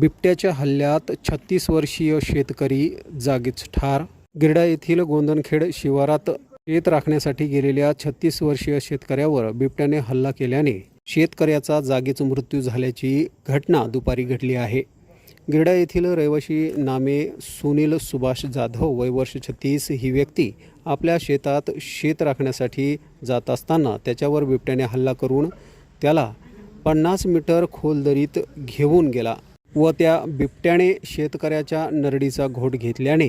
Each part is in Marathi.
बिबट्याच्या हल्ल्यात छत्तीस वर्षीय शेतकरी जागीच ठार. गिरडा येथील गोंदनखेड शिवारात शेत राखण्यासाठी गेलेल्या छत्तीस वर्षीय शेतकऱ्यावर बिबट्याने हल्ला केल्याने शेतकऱ्याचा जागीच मृत्यू झाल्याची घटना दुपारी घडली आहे. गिरडा येथील रहिवाशी नामे सुनील सुभाष जाधव वय वर्ष छत्तीस. ही व्यक्ती आपल्या शेतात शेत राखण्यासाठी जात असताना त्याच्यावर बिबट्याने हल्ला करून त्याला पन्नास मीटर खोल दरीत घेऊन गेला. व त्या बिबट्याने शेतकऱ्याच्या नरडीचा घोट घेतल्याने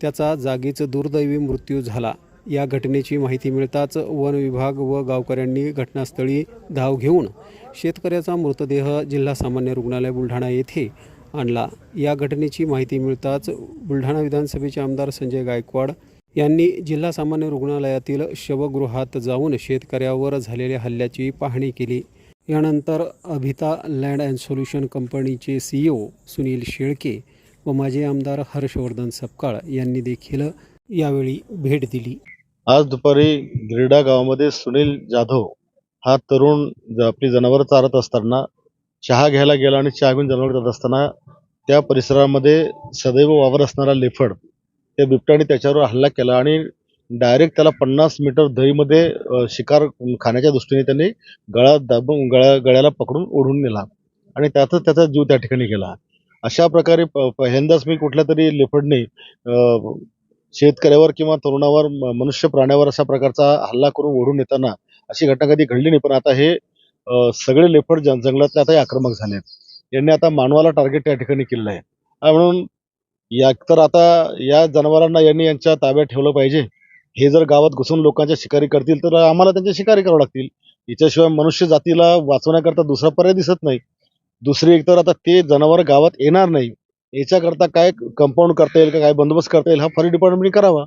त्याचा जागीच दुर्दैवी मृत्यू झाला. या घटनेची माहिती मिळताच वन विभाग व गावकऱ्यांनी घटनास्थळी धाव घेऊन शेतकऱ्याचा मृतदेह जिल्हा सामान्य रुग्णालय बुलढाणा येथे आणला. या घटनेची माहिती मिळताच बुलढाणा विधानसभेचे आमदार संजय गायकवाड यांनी जिल्हा सामान्य रुग्णालयातील शवगृहात जाऊन शेतकऱ्यावर झालेल्या हल्ल्याची पाहणी केली. यानंतर अभिता लँड अँड सोल्युशन कंपनीचे सीईओ सुनील शेळके व माजी आमदार हर्षवर्धन सपकाळ यांनी देखील यावेळी भेट दिली. आज दुपारी गिरडा गावामध्ये सुनील जाधव हा तरुण आपली जनावरं चारत असताना चहा घ्यायला गेला आणि चहा घेऊन जनावर जात असताना त्या परिसरामध्ये सदैव वावर असणारा लेफड त्या बिबट्याने त्याच्यावर हल्ला केला आणि डायरेक्ट त्याला पन्नास मीटर दहीमध्ये शिकार खाण्याच्या दृष्टीने त्यांनी गळा दाबून गळ्या गळ्याला पकडून ओढून नेला आणि त्यातच त्याचा जीव त्या ठिकाणी गेला. अशा प्रकारे पहिल्यांदाच मी कुठल्या तरी लेफडने शेतकऱ्यावर किंवा तरुणावर मनुष्य प्राण्यावर अशा प्रकारचा हल्ला करून ओढून येताना अशी घटना कधी घडली नाही. पण आता हे सगळे लेफड जन जंगलातले आता आक्रमक झाले यांनी आता मानवाला टार्गेट त्या ठिकाणी केलेलं आहे. म्हणून या तर आता या जनावरांना यांनी यांच्या ताब्यात ठेवलं पाहिजे. हे जर गावात घुसून लोकांच्या शिकारी करतील तर आम्हाला त्यांच्या शिकारी करावं लागतील. याच्याशिवाय मनुष्य जातीला वाचवण्याकरता दुसरा पर्याय दिसत नाही. दुसरी एक तर आता ते जनावर गावात येणार नाही. याच्याकरता काय कंपाऊंड करता येईल का काय बंदोबस्त करता येईल हा फॉरेस्ट डिपार्टमेंटने करावा.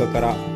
中から